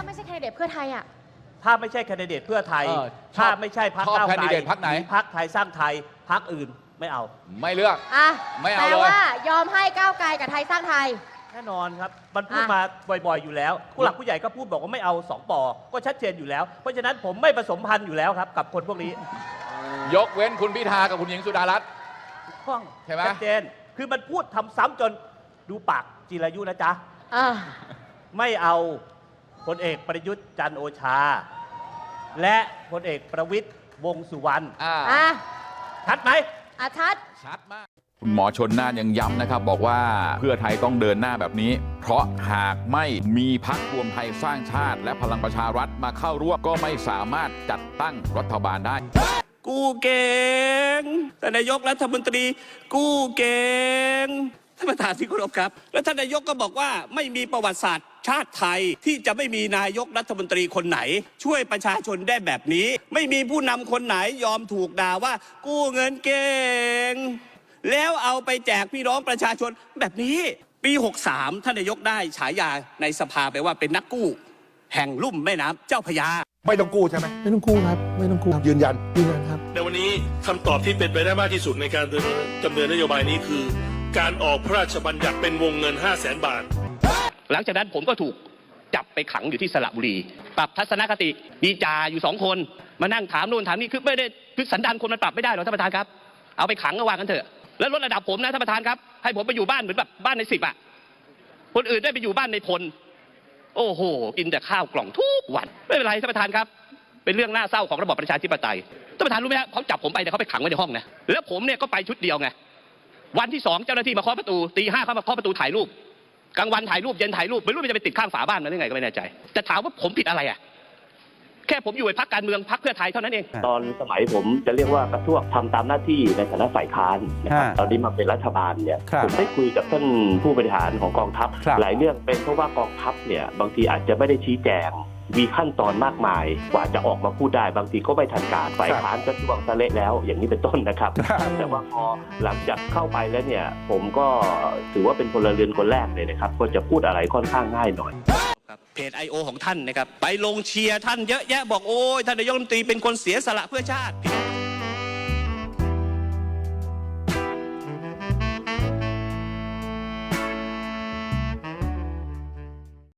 าไม่ใช่แคนดิเดตเพื่อไทยอะ ถ้าไม่ใช่แคนดิเดตเพื่อไทย เออชอบถ้าไม่ใช่พรรคชอบก้าวไกล candidate พรรคไหนพรรคไทยสร้างไทยพรรคอื่นไม่เอา ไม่เลือก อะไม่เอาแปลเลย ว่ายอมให้ก้าวไกลกับไทยสร้างไทย แน่นอนครับ มันพูดอะ มาบ่อยๆอยู่แล้ว ผู้หลักผู้ใหญ่ก็พูดบอกว่าไม่เอาสองปอก็ชัดเจนอยู่แล้ว เพราะฉะนั้นผมไม่ผสมพันธุ์อยู่แล้วครับ กับคนพวกนี้ยกเว้นคุณพิธากับคุณหญิงสุดารัตน์ข้องใช่ไหม ชัดเจน คือมันพูดทำซ้ำจนดูปากจิรายุนะจ๊ะอะไม่เอา พลเอกประยุทธ์จันทร์โอชา และพลเอกประวิตยวงษ์สุวรรณอ่าอะชัดไหมอะชัด ชัดมาก คุณหมอชนน่านยังย้ำนะครับบอกว่าเพื่อไทยต้องเดินหน้าแบบนี้ เพราะหากไม่มีพักรวมไทยสร้างชาติ และพลังประชารัฐมาเข้าร่วมก็ไม่สามารถจัดตั้งรัฐบาลได้ กู้เก่งแต่นายกรัฐมนตรี กู้เก่ง ท่านประธานที่เคารพครับ แล้วท่านนายกก็บอกว่าไม่มีประวัติศาสตร์ชาติไทยที่จะไม่มีนายกรัฐมนตรีคนไหน ช่วยประชาชนได้แบบนี้ ไม่มีผู้นำคนไหนยอมถูกด่าว่า กู้เงินเก่ง แล้วเอาไปแจกพี่น้องประชาชนแบบนี้ ปี 63 ท่านนายกได้ฉายาในสภาไปว่าเป็นนักกู้ แห่งลุ่มแม่น้ำเจ้าพระยาไม่ต้องกู้ใช่ไหมไม่ต้องกู้ครับ ไม่ต้องกู้ครับยืนยันยืนยันครับในวันนี้คำตอบที่เป็นไปได้มากที่สุดในการดำเนินดำเนินนโยบายนี้คือ การออกพระราชบัญญัติเป็นวงเงิน 5 0 0แสนบาท หลังจากนั้นผมก็ถูกจับไปขังอยู่ที่สระบุรี ปรับทัศนคติมีจ่าอยู่สองคน มานั่งถามโน่นถามนี่คือไม่ได้คือสันดานคนมันปรับไม่ได้หรอกท่านประธานครับ เอาไปขังก็ว่ากันเถอะ แล้วลดระดับผมนะท่านประธานครับ ให้ผมไปอยู่บ้านเหมือนแบบบ้านในสิบอะ คนอื่นได้ไปอยู่บ้านในพล โอ้โห กินแต่ข้าวกล่องทุกวัน ไม่เป็นไรท่านประธานครับ เป็นเรื่องน่าเศร้าของระบอบประชาธิปไตย ท่านประธานรู้ไหมครับเขาจับผมไปแต่เขาไปขังไว้ในห้องนะ แล้วผมเนี่ยก็ไปชุดเดียวไง วันที่สองเจ้าหน้าที่มาเคาะประตูตีห้าเขามาเคาะประตูถ่ายรูปกลางวันถ่ายรูปเย็นถ่ายรูปไม่รู้มันจะไปติดข้างฝาบ้านมันได้ไงก็ไม่แน่ใจ แต่ถามว่าผมผิดอะไรอะแค่ผมอยู่ในพักการเมืองพักเพื่อไทยเท่านั้นเอง ตอนสมัยผมจะเรียกว่ากระทรวงทำตามหน้าที่ในฐานะฝ่ายค้านนะครับฮะตอนนี้มาเป็นรัฐบาลเนี่ยครับผมได้คุยกับท่านผู้บริหารของกองทัพครับหลายเรื่องเป็นเพราะว่ากองทัพเนี่ยบางทีอาจจะไม่ได้ชี้แจง มีขั้นตอนมากมายกว่าจะออกมาพูดได้บางทีก็ไม่ทันการฝ่ายค้านก็ช่วงสะเละแล้ว อย่างนี้เป็นต้นนะครับ แต่ว่าพอหลังจากเข้าไปแล้วเนี่ย ผมก็ถือว่าเป็นพลเรือนคนแรกเลยนะครับ ก็จะพูดอะไรค่อนข้างง่ายหน่อยครับเพจ I.O. ของท่านนะครับ ไปลงเชียร์ท่านเยอะแยะบอกโอ้ยท่านนายกรัฐมนตรีเป็นคนเสียสละเพื่อชาติผิด